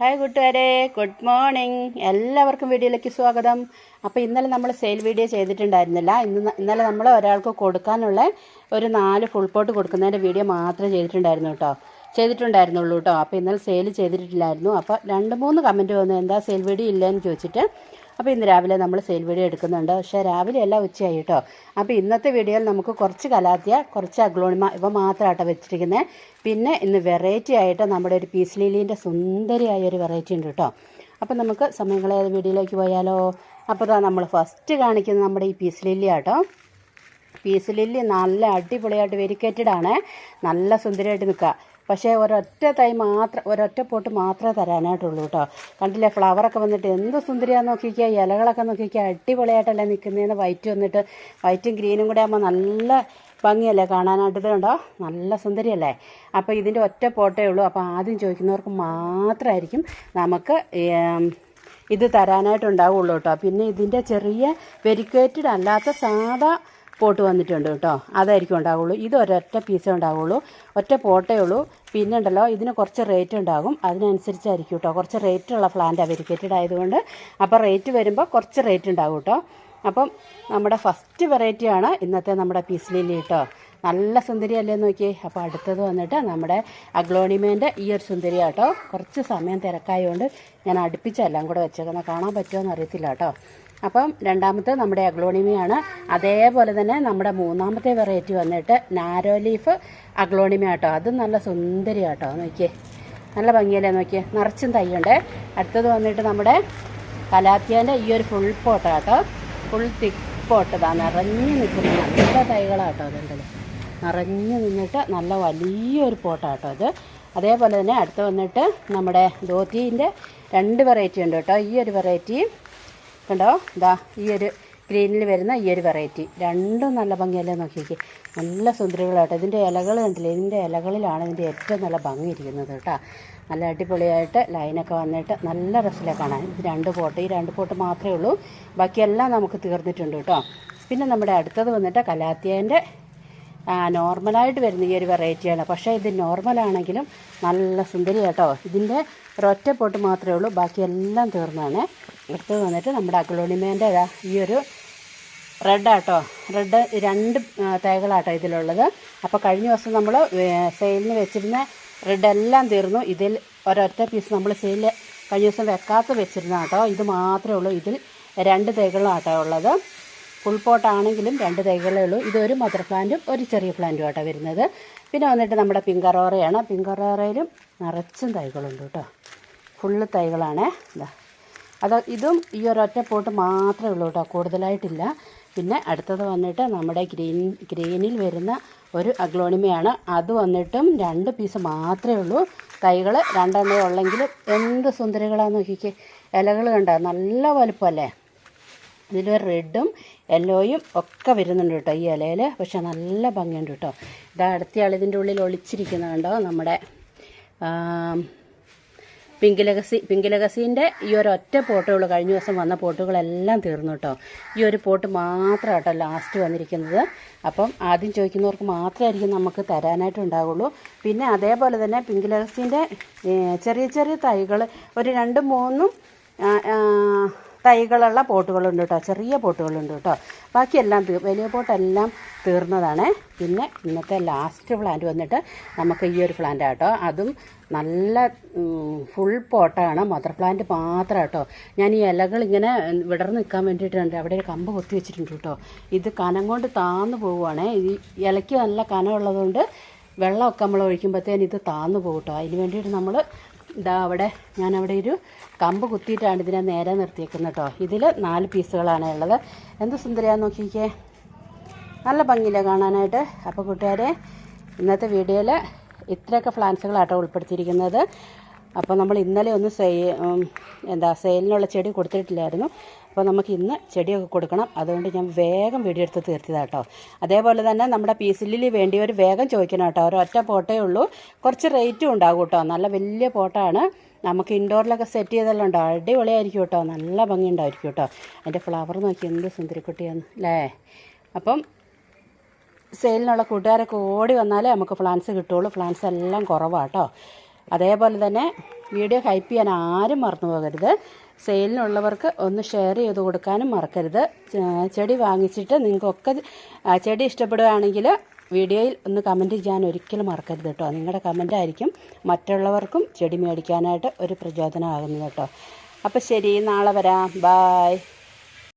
Hi കൂട്ടുകാരെ. Good morning എല്ലാവർക്കും വീഡിയോയിലേക്ക് സ്വാഗതം. അപ്പോൾ ഇന്നലെ നമ്മൾ സെയിൽ വീഡിയോ ചെയ്തിട്ടുണ്ടായിരുന്നില്ല. ഇന്ന് ഇന്നലെ നമ്മൾ ഒരാൾക്ക് കൊടുക്കാനുള്ള ഒരു നാല് ഫുൾ പോട്ട് കൊടുക്കുന്നതിന്റെ വീഡിയോ മാത്രമേ ചെയ്തിട്ടുണ്ടായിരുന്നു കേട്ടോ. ചെയ്തിട്ടുണ്ടായിരുന്നുള്ളൂ കേട്ടോ. അപ്പോൾ ഇന്നലെ സെയിൽ ചെയ്തിട്ടില്ലായിരുന്നു. അപ്പോൾ രണ്ട് മൂന്ന് കമന്റ് വന്നു. എന്താ സെയിൽ വീഡിയോ ഇല്ലയെന്ന് ചോദിച്ചിട്ട് അപ്പോൾ ഇന്ന് രാവിലെ നമ്മൾ സെയിൽ വീഡിയോ എടുക്കുന്നുണ്ട്. പക്ഷേ രാവിലെ എല്ലാം ഉച്ചയായി കേട്ടോ അപ്പോൾ ഇന്നത്തെ വീഡിയോയിൽ നമുക്ക് കുറച്ച് കലാത്തിയ കുറച്ച് അഗ്ലോണിമ ഇവ മാത്രമാട്ടോ വെച്ചിരിക്കുന്നത് പിന്നെ ഇന്ന് വെറൈറ്റി ആയിട്ട് നമ്മുടെ ഒരു പീസ് ലീലീന്റെ സുന്ദരിയായ ഒരു വെറൈറ്റി ഉണ്ട് കേട്ടോ അപ്പോൾ നമുക്ക് സമയങ്ങളേത് വീഡിയോയിലേക്ക് പോയാലോ? അപ്പോൾ നമ്മൾ ഫസ്റ്റ് കാണിക്കുന്നത് നമ്മുടെ ഈ പീസ് ലില്ലി ആട്ടോ. പീസ് ലില്ലി നല്ല അടിപൊളിയായിട്ട് വെരിക്കേറ്റഡ് ആണ് നല്ല സുന്ദരമായിട്ട് നിൽക്കുക പക്ഷേ ഒരൊറ്റ തൈ മാത്രം ഒരൊറ്റ പോട്ട് മാത്രമേ തരാനായിട്ടുള്ളൂ കേട്ടോ. കണ്ടില്ലേ ഫ്ലവറൊക്കെ വന്നിട്ട് എന്ത് സുന്ദരിയാന്ന് നോക്കിക്കുക ഇലകളൊക്കെ നോക്കിക്കുക അടിപൊളിയായിട്ടല്ലേ നിൽക്കുന്നതെന്ന് വൈറ്റ് വന്നിട്ട് വൈറ്റും ഗ്രീനും കൂടെ ആകുമ്പോൾ നല്ല ഭംഗിയല്ലേ കാണാനായിട്ട്. ഇത് കണ്ടോ? നല്ല സുന്ദരിയല്ലേ? അപ്പോൾ ഇതിന്റെ ഒറ്റ പോട്ടേ ഉള്ളൂ. അപ്പോൾ ആദ്യം ചോദിക്കുന്നവർക്ക് മാത്രമായിരിക്കും നമുക്ക് ഇത് തരാനായിട്ടുണ്ടാവുള്ളൂ കേട്ടോ. പിന്നെ ഇതിന്റെ ചെറിയ വെരിക്കേറ്റഡ് അല്ലാത്ത സാധാ പോട്ട് വന്നിട്ടുണ്ട് കേട്ടോ. അതായിരിക്കും ഉണ്ടാവുള്ളൂ. ഇത് ഒരൊറ്റ പീസേ ഉണ്ടാവുള്ളൂ. ഒറ്റ പോട്ടേ ഉള്ളൂ. പിന്നെ ഉണ്ടല്ലോ ഇതിന് കുറച്ച് റേറ്റ് ഉണ്ടാകും. അതിനനുസരിച്ചായിരിക്കും കേട്ടോ. കുറച്ച് റേറ്റ് ഉള്ള പ്ലാന്റാണ് വെരിക്കേറ്റഡ് ആയതുകൊണ്ട് അപ്പോൾ റേറ്റ് വരുമ്പോൾ കുറച്ച് റേറ്റ് ഉണ്ടാകും കേട്ടോ. അപ്പം നമ്മുടെ ഫസ്റ്റ് വെറൈറ്റിയാണ് ഇന്നത്തെ നമ്മുടെ പീസ് ലില്ലി കേട്ടോ നല്ല സുന്ദരിയല്ലേ നോക്കിയേ. അപ്പോൾ അടുത്തത് വന്നിട്ട് നമ്മുടെ അഗ്ലോണിമേന്റെ ഈ ഒരു സുന്ദരി കേട്ടോ. കുറച്ച് സമയം തിരക്കായതുകൊണ്ട് ഞാൻ അടുപ്പിച്ചെല്ലാം കൂടെ വെച്ചേക്കുന്നത് കാണാൻ പറ്റുമോ അറിയത്തില്ല കേട്ടോ. അപ്പം രണ്ടാമത്തെ നമ്മുടെ അഗ്ലോണിമയാണ്. അതേപോലെ തന്നെ നമ്മുടെ മൂന്നാമത്തെ വെറൈറ്റി വന്നിട്ട് നാരോ ലീഫ് അഗ്ലോണിമ കേട്ടോ. അതും നല്ല സുന്ദരി കേട്ടോ. നോക്കിയേ. നല്ല ഭംഗിയല്ലേ നോക്കിയേ. നിറച്ചും തൈയുണ്ട് അടുത്തത് വന്നിട്ട് നമ്മുടെ കലാത്തിയാന്റെ ഈ ഒരു ഫുൾ പോട്ടാട്ടോ ഫുൾ തിക്ക് പോട്ടതാണ് നിറഞ്ഞു നിൽക്കുന്ന നല്ല തൈകളാട്ടോ അതുണ്ടല്ലോ നിറഞ്ഞു നിന്നിട്ട് നല്ല വലിയൊരു പോട്ടാട്ടോ അത് അതേപോലെ തന്നെ അടുത്ത് വന്നിട്ട് നമ്മുടെ ധോത്തീന്റെ രണ്ട് വെറൈറ്റി ഉണ്ട് കേട്ടോ. ഈ ഒരു വെറൈറ്റി കണ്ടോ? ഇതാ ഈ ഒരു ഗ്രീനിൽ വരുന്ന ഈ ഒരു വെറൈറ്റി രണ്ടും നല്ല ഭംഗിയല്ലേ നോക്കിയേക്ക് നല്ല സുന്ദരികളാട്ടോ. ഇതിന്റെ ഇലകൾ കണ്ടില്ലേ? ഇതിന്റെ ഇലകളിലാണ് ഇതിന്റെ ഏറ്റവും നല്ല ഭംഗി ഇരിക്കുന്നത് കേട്ടോ. നല്ല അടിപൊളിയായിട്ട് ലൈനൊക്കെ വന്നിട്ട് നല്ല രസത്തിലെ കാണാൻ. ഇത് രണ്ട് പോട്ട്. ഈ രണ്ട് പോട്ട് മാത്രമേ ഉള്ളൂ. ബാക്കിയെല്ലാം നമുക്ക് തീർന്നിട്ടുണ്ട് കേട്ടോ. പിന്നെ നമ്മുടെ അടുത്തത് വന്നിട്ട് കലാത്തിയേന്റെ നോർമലായിട്ട് വരുന്ന ഈ ഒരു വെറൈറ്റിയാണ്. പക്ഷേ ഇത് നോർമലാണെങ്കിലും നല്ല സുന്ദരി കേട്ടോ. ഇതിന്റെ ഒരൊറ്റ പൊട്ട് മാത്രമേ ഉള്ളൂ. ബാക്കിയെല്ലാം തീർന്നാണ്. എടുത്ത് വന്നിട്ട് നമ്മുടെ അക്ലോണിമേന്റെ ഈ ഒരു റെഡ് ആട്ടോ. റെഡ് രണ്ട് തേകളാട്ടോ ഇതിലുള്ളത്. അപ്പോൾ കഴിഞ്ഞ ദിവസം നമ്മൾ സെയിലിന് വെച്ചിരുന്ന റെഡ് എല്ലാം തീർന്നു. ഇതിൽ ഒരൊറ്റ പീസ് നമ്മൾ സെയിൽ കഴിഞ്ഞ ദിവസം വെക്കാത്ത വെച്ചിരുന്ന കേട്ടോ ഇത് മാത്രമേ ഉള്ളൂ. ഇതിൽ രണ്ട് തൈകളാട്ടോ ഉള്ളത്. ഫുൾ പോട്ടാണെങ്കിലും രണ്ട് തൈകളേ ഉള്ളൂ. ഇതൊരു മദർ പ്ലാന്റും ഒരു ചെറിയ പ്ലാന്റും ആട്ടോ വരുന്നത്. പിന്നെ വന്നിട്ട് നമ്മുടെ പിങ്കറോറയാണ്. പിങ്കറോറയിലും നിറച്ചും തൈകളുണ്ട് കേട്ടോ. ഫുള്ള് തൈകളാണ്. ഇതാ അത് ഇതും ഈ ഒരൊറ്റ പോട്ട് മാത്രമേ ഉള്ളൂ കേട്ടോ. കൂടുതലായിട്ടില്ല. പിന്നെ അടുത്തത് വന്നിട്ട് നമ്മുടെ ഗ്രീൻ ഗ്രീനിൽ വരുന്ന ഒരു അഗ്ലോണിമയാണ്. അത് വന്നിട്ടും രണ്ട് പീസ് മാത്രമേ ഉള്ളൂ. തൈകൾ രണ്ടെണ്ണേ ഉള്ളെങ്കിലും എന്ത് സുന്ദരികളാണെന്ന് നോക്കിക്കേ. ഇലകൾ കണ്ട? നല്ല വലുപ്പമല്ലേ ഇതിൽ റെഡും യെല്ലോയും ഒക്കെ വരുന്നുണ്ട് കേട്ടോ ഈ ഇലയിൽ പക്ഷെ നല്ല ഭംഗിയുണ്ട് കേട്ടോ. ഇതാ അടുത്തയാൾ ഇതിന്റെ ഉള്ളിൽ ഒളിച്ചിരിക്കുന്ന കണ്ടോ? നമ്മുടെ പിങ്കിലഗസി പിങ്കിലഗസീന്റെ ലഗസി ഈ ഒരു ഒറ്റ പോട്ടേ കഴിഞ്ഞ ദിവസം വന്ന പോട്ടുകളെല്ലാം തീർന്നു കേട്ടോ. ഈ ഒരു പോട്ട് മാത്രം കേട്ടോ ലാസ്റ്റ് വന്നിരിക്കുന്നത്. അപ്പം ആദ്യം ചോദിക്കുന്നവർക്ക് മാത്രമായിരിക്കും നമുക്ക് തരാനായിട്ട് ഉണ്ടാവുള്ളൂ. പിന്നെ അതേപോലെ തന്നെ പിങ്കിലഗസീന്റെ ചെറിയ ചെറിയ തൈകൾ ഒരു രണ്ടും മൂന്നും തൈകളുള്ള പോട്ടുകളുണ്ട് കേട്ടോ. ചെറിയ പോട്ടുകളുണ്ട് കേട്ടോ. ബാക്കിയെല്ലാം വലിയ പോട്ടെല്ലാം തീർന്നതാണ്. പിന്നെ ഇന്നത്തെ ലാസ്റ്റ് പ്ലാന്റ് വന്നിട്ട് നമുക്ക് ഈ ഒരു പ്ലാന്റ് കേട്ടോ. അതും നല്ല ഫുൾ പോട്ടാണ്. മദർ പ്ലാന്റ് മാത്രം കേട്ടോ. ഞാൻ ഈ ഇലകൾ ഇങ്ങനെ വിടർന്ന് നിൽക്കാൻ വേണ്ടിയിട്ടുണ്ട്. അവിടെ ഒരു കമ്പ് കൊത്തി വെച്ചിട്ടുണ്ട് കേട്ടോ. ഇത് കനം കൊണ്ട് താന്നു പോവുകയാണ് ഈ ഇലയ്ക്ക് നല്ല കനം ഉള്ളതുകൊണ്ട് വെള്ളമൊക്കെ നമ്മൾ ഒഴിക്കുമ്പോഴത്തേന് ഇത് താന്നു പോകും കേട്ടോ. അതിന് വേണ്ടിയിട്ട് നമ്മൾ ഇതാ അവിടെ ഞാൻ അവിടെ ഒരു കമ്പ് കുത്തിയിട്ടാണ് ഇതിനെ നേരെ നിർത്തിയേക്കുന്നത് കേട്ടോ. ഇതിൽ നാല് പീസുകളാണ് ഉള്ളത്. എന്ത് സുന്ദരിയാന്ന് നോക്കിക്കേ. നല്ല ഭംഗിയില്ല കാണാനായിട്ട്. അപ്പോൾ കൂട്ടുകാരെ ഇന്നത്തെ വീഡിയോയിൽ ഇത്രയൊക്കെ ഫ്ലാൻസുകളാട്ടോ ഉൾപ്പെടുത്തിയിരിക്കുന്നത്. അപ്പോൾ നമ്മൾ ഇന്നലെ ഒന്ന് സെയി എന്താ സെയിലിനുള്ള ചെടി കൊടുത്തിട്ടില്ലായിരുന്നു. അപ്പോൾ നമുക്ക് ഇന്ന് ചെടിയൊക്കെ കൊടുക്കണം. അതുകൊണ്ട് ഞാൻ വേഗം വീഡിയോ എടുത്ത് തീർത്തതാട്ടോ. അതേപോലെ തന്നെ നമ്മുടെ പീസിലിൽ വേണ്ടിയവർ വേഗം ചോദിക്കണം കേട്ടോ. ഒരൊറ്റ പോട്ടേ ഉള്ളൂ. കുറച്ച് റേറ്റും ഉണ്ടാകും കേട്ടോ. നല്ല വലിയ പോട്ടാണ്. നമുക്ക് ഇൻഡോറിലൊക്കെ സെറ്റ് ചെയ്തെല്ലാം ഉണ്ടോ? അടിപൊളിയായിരിക്കും കേട്ടോ. നല്ല ഭംഗി ഉണ്ടായിരിക്കും കേട്ടോ. അതിന്റെ ഫ്ലവർ നോക്കി എന്ത് സുന്ദരിക്കുട്ടിയാണ് അല്ലേ? അപ്പം സെയിലിനുള്ള കൂട്ടുകാരൊക്കെ ഓടി വന്നാലേ നമുക്ക് ഫ്ലാൻസ് കിട്ടുള്ളൂ. ഫ്ലാൻസ് എല്ലാം കുറവാട്ടോ അതേപോലെ തന്നെ വീഡിയോ ഹൈപ്പ് ചെയ്യാൻ ആരും മറന്നു പോകരുത്. സെയിലിനുള്ളവർക്ക് ഒന്ന് ഷെയർ ചെയ്ത് കൊടുക്കാനും മറക്കരുത്. ചെടി വാങ്ങിച്ചിട്ട് നിങ്ങൾക്കൊക്കെ ചെടി ഇഷ്ടപ്പെടുകയാണെങ്കിൽ വീഡിയോയിൽ ഒന്ന് കമന്റ് ചെയ്യാൻ ഒരിക്കലും മറക്കരുത് കേട്ടോ. നിങ്ങളുടെ കമന്റ് ആയിരിക്കും മറ്റുള്ളവർക്കും ചെടി മേടിക്കാനായിട്ട് ഒരു പ്രചോദനമാകുന്നത് കേട്ടോ. അപ്പോൾ ശരി നാളെ വരാം. ബായ്